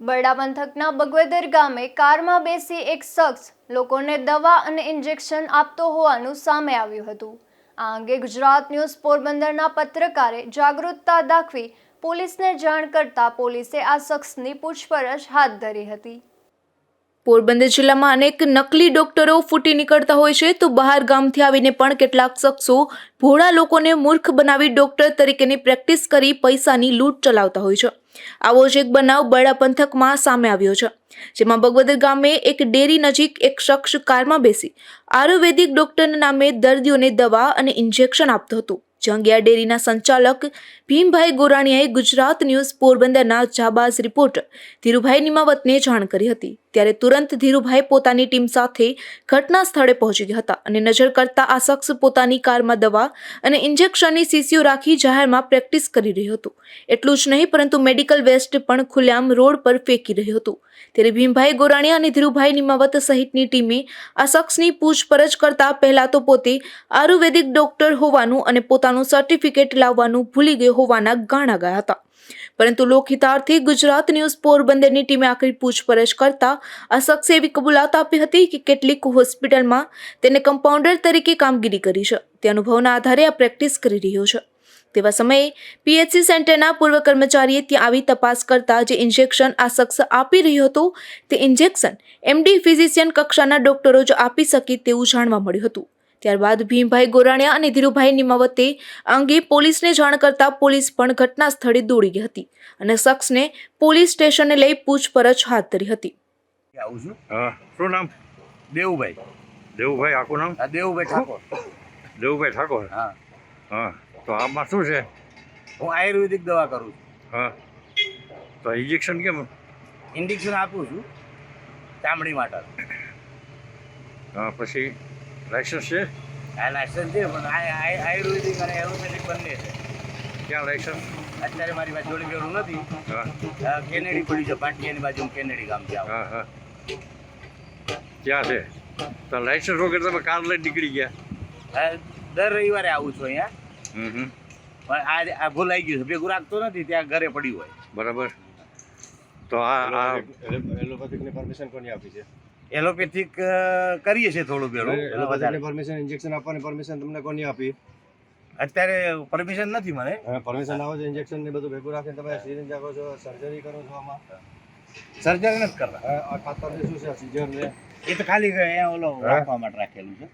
બરડા પંથકના બગવેદર ગામે કારમાં બેસી એક શખ્સ લોકોને દવા અને ઇન્જેક્શન આપતો હોવાનું સામે આવ્યું હતું. આ અંગે ગુજરાત ન્યૂઝ પોરબંદરના પત્રકારે જાગૃતતા દાખવી પોલીસને જાણ કરતા પોલીસે આ શખ્સની પૂછપરછ હાથ ધરી હતી. પોરબંદર જિલ્લામાં અનેક નકલી ડોક્ટરો ફૂટી નીકળતા હોય છે, તો બહાર ગામથી આવીને પણ કેટલાક શખ્સો ભોળા લોકોને મૂર્ખ બનાવી ડોક્ટર તરીકેની પ્રેક્ટિસ કરી પૈસાની લૂંટ ચલાવતા હોય છે. આવો જ એક બનાવ બરડા પંથકમાં સામે આવ્યો છે, જેમાં બગવદર ગામે એક ડેરી નજીક એક શખ્સ કારમાં બેસી આયુર્વેદિક ડોક્ટરના નામે દર્દીઓને દવા અને ઇન્જેક્શન આપતો હતો. જંગિયા ડેરીના સંચાલક ભીમભાઈ ગોરાણીયાએ ગુજરાત ન્યૂઝ પોરબંદરના જાબાઝ રિપોર્ટર ધીરુભાઈ નિમાવતને જાણ કરી હતી. ત્યારે તુરંત ધીરુભાઈ પોતાની ટીમ સાથે ઘટના સ્થળે પહોંચી ગયા હતા અને નજર કરતા આ શખ્સ પોતાની કારમાં દવા અને ઇન્જેક્શનની શીશીઓ રાખી જાહેરમાં પ્રેક્ટિસ કરી રહ્યો હતો. એટલું જ નહીં, પરંતુ મેડિકલ વેસ્ટ પણ ખુલ્લામ રોડ પર ફેંકી રહ્યો હતો. ત્યારે ભીમભાઈ ગોરાણીયા અને ધીરુભાઈ નિમાવત સહિતની ટીમે આ શખ્સની પૂછપરછ કરતા પહેલા તો પોતે આયુર્વેદિક ડોક્ટર હોવાનું અને પોતાનું સર્ટિફિકેટ લાવવાનું ભૂલી ગયો હોવાના ગાણા ગયા હતા. પરંતુ લોકહિતાર્થી ગુજરાત ન્યૂઝ પોરબંદરની ટીમે આખરી પૂછપરછ કરતા આ એવી કબૂલાત આપી હતી કે કેટલીક હોસ્પિટલમાં તેને કમ્પાઉન્ડર તરીકે કામગીરી કરી છે. તે અનુભવના આધારે આ પ્રેક્ટિસ કરી રહ્યો છે. તેવા સમયે પીએચસી સેન્ટરના પૂર્વ કર્મચારીએ ત્યાં આવી તપાસ કરતા જે ઇન્જેક્શન આ શખ્સ આપી રહ્યો હતો, તે ઇન્જેક્શન એમડી ફિઝિશિયન કક્ષાના ડોક્ટરો જ આપી શકે તેવું જાણવા મળ્યું હતું. ત્યારબાદ ભીમભાઈ ગોરાણીયા અને ધીરુભાઈ નિમાવતે આ અંગે પોલીસને જાણ કરતા પોલીસ પણ ઘટના સ્થળે દોડી હતી અને શખ્સને પોલીસ સ્ટેશને લઈ પૂછપરછ હાથ ધરી હતી. આવું છું? શું નામ? દેવુભાઈ. દેવુભાઈ આખું નામ? આ દેવુભાઈ ઠાકોર. દેવુભાઈ ઠાકોર? હા. હા. તો આમાં શું છે? હું આયુર્વેદિક દવા કરું છું. હા. તો ઇન્જેક્શન કેમ? ઇન્જેક્શન આપું છું ચામડી માટે. હા પછી? લાઇસન્સ છે? આ લાયસન્સ છે પણ આયુર્વેદિક અને એલોપેથિક બંને છે. ક્યાં લાયસન્સ અત્યારે મારી પાસે જોડી બેડું નથી. હા. કેનેડી પડી છે પાટિયાની બાજુ કેનેડી ગામ છે હા હા. ક્યાં છે? તો લાઇસન્સ વગર તમે કાર લઈને નીકળી ગયા? આ દર રવિવારે આવું છું અહીંયા. હમ હમ. પણ આ આ ભૂલાઈ ગયું છે. ભેગું રાખતો નથી ત્યાં ઘરે પડ્યું હોય. બરાબર. તો આ આ એલોપેથિકની પરમિશન કોની આપી છે? એલોપેથિક કરીએ છીએ થોડું ઘણું પરમિશન ઇન્જેક્શન આપવાની પરમિશન તમને કોની આપી? અત્યારે પરમિશન નથી મને. પરમિશન આવે છો ઇન્જેક્શન ને બધું ભેગું રાખીને તમે સિરિંજ આપો છો સર્જરી કરો છો આમાં? સર્જરી નથી કરતા. આ ખાતર શું છે સીઝર ને એ તો ખાલી ઓલો રાખવા માટે રાખેલું છે.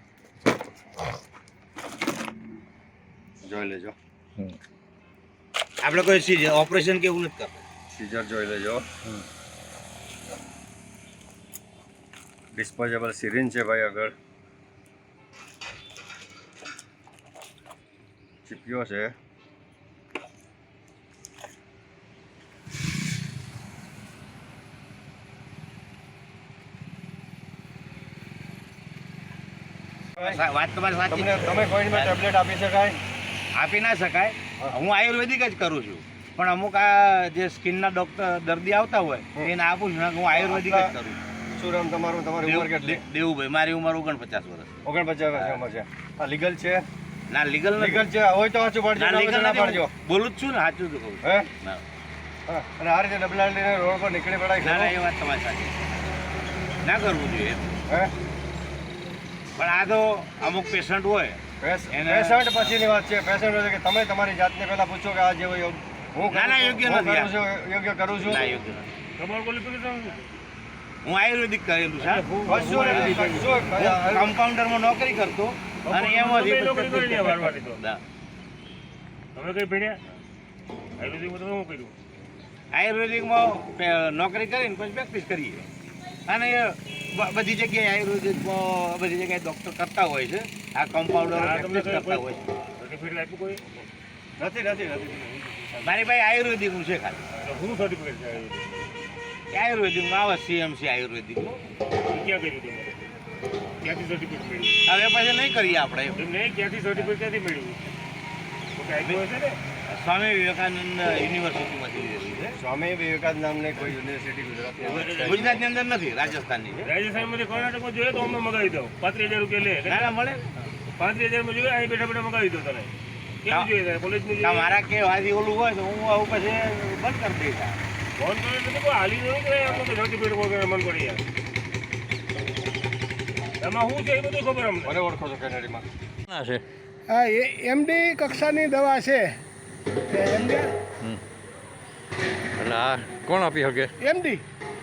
જોઈ લેજો. આપણે કોઈ ઓપરેશન કે એવું નથી કરતા. સિઝર જોઈ લેજો. ડિસ્પોઝેબલ સિરિન છે ભાઈ આગળ. ચીપિયો છે. વાત તમારી સાચી. તમે કોઈમાં ટેબ્લેટ આપી શકાય? આપી ના શકાય. હું. આયુર્વેદિક જ કરું છું. પણ અમુક આ જે સ્કિનના ડોક્ટર દર્દી આવતા હોય એને આપું છું. હું આયુર્વેદિક જ કરું છું. શું નામ તમારું? તમારી ઉંમર કેટલી? દેવુભાઈ મારી ઉંમર ઓગણપચાસ વર્ષ. ઓગણપચાસ વર્ષ ઉંમર છે. આ લીગલ છે? ના લીગલ લીગલ છે? હોય તો સાચું પાડજો ના લીગલ ના પાડજો. બોલું જ છું ને સાચું જ કહું હે? ના. અને આ રીતે ડબલા લઈને રોડ પર નીકળી પડાય ના, ના એ વાત તમારી સાચી. ના કરવું જોઈએ હે? પણ આ તો અમુક પેશન્ટ હોય. પેશન્ટ પછીની વાત છે. પેશન્ટ હોય કે તમે તમારી જાતને પહેલા પૂછો કે આ જેવો હું ના, ના, યોગ્ય નથી કરું છું, યોગ્ય કરું છું? ના યોગ્ય નથી. હું આયુર્વેદિક કરેલું છે કમ્પાઉન્ડરમાં નોકરી કરતો અને એમાંથી. તમે કઈ ભણ્યા? આયુર્વેદિકમાં તમે શું કર્યું? આયુર્વેદિકમાં નોકરી કરીને પછી પ્રેક્ટિસ કરીએ. અને બધી જગ્યાએ આયુર્વેદિકમાં બધી જગ્યાએ ડૉક્ટર કરતા હોય છે. આ કમ્પાઉન્ડર પ્રેક્ટિસ કરતા હોય છે. નથી નથી નથી મારી પાસે આયુર્વેદિકનું છે ખાલી. શું સર્ટિફિકેટ છે આયુર્વેદિકમાં આવે સીએમસી આયુર્વેદિકનું એ ક્યાં કર્યું તમારે ક્યાંથી સર્ટિફિકેટ મળ્યું? હવે પછી નહીં કરીએ આપણે એમ. નહીં ક્યાંથી સર્ટિફિકેટ ક્યાંથી મળ્યું? હશે ને? સ્વામી વિવેકાનંદ યુનિવર્સિટીમાંથી લીધેલી છે. સ્વામી વિવેકાનંદ નામની કોઈ યુનિવર્સિટી ગુજરાતની ગુજરાતની અંદર નથી રાજસ્થાનની. છે રાજસ્થાનમાંથી કર્ણાટકમાં જોઈએ તો અમે મગાવી દઉં. પાંત્રીસ હજાર રૂપિયા લે. ના ના મળે. પાંત્રીસ હજારમાં જોઈએ અહીં બેઠા બેઠા મગાવી દઉં તને. કેવું જોઈએ તારે કોલેજનું ના, મારા કે વાદી ઓલું હોય તો હું આવું પછી બંધ કરી દઈશ. ફોન કરે એટલે કોઈ હાલી નહીં કરે આમ તો સર્ટિફિકેટ વગર મન પડી એમાં શું છે એ બધું ખબર અમને મને ઓળખો છો કેનેડીમાં ના છે હા એ એમડી કક્ષાની દવા છે. એટલે આ કોણ આપી શકે? એમડી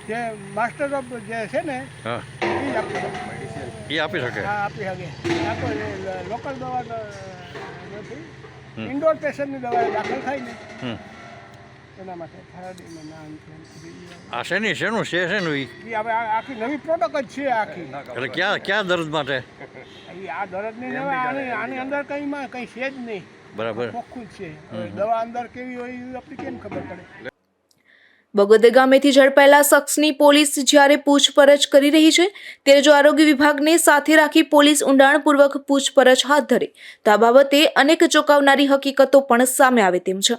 જે માસ્ટર ઓફ જે છે ને હા. એ આપી શકે. એ આપી શકે? હા આપી શકે. આ તો લોકલ દવા નથી. ઇન્ડોર પેશન્ટની દવા દાખલ થાય ને. હમ. એના માટે નામ છે આ શેની શેનું છે શેનું એ હવે આખી નવી પ્રોડક્ટ જ છે આખી. એટલે ક્યાં ક્યાં દર્દ માટે? આ દર્દ નહીં આની આની અંદર કંઈમાં કંઈ છે જ નહીં. બરાબર. ચોખ્ખું જ છે. દવા અંદર કેવી હોય એ આપણે કેમ ખબર પડે? બગોદર ગામેથી ઝડપાયેલા શખ્સની પોલીસ જ્યારે પૂછપરછ કરી રહી છે ત્યારે જો આરોગ્ય વિભાગને સાથે રાખી પોલીસ ઊંડાણપૂર્વક પૂછપરછ હાથ ધરે તો આ બાબતે અનેક ચોંકાવનારી હકીકતો પણ સામે આવે તેમ છે.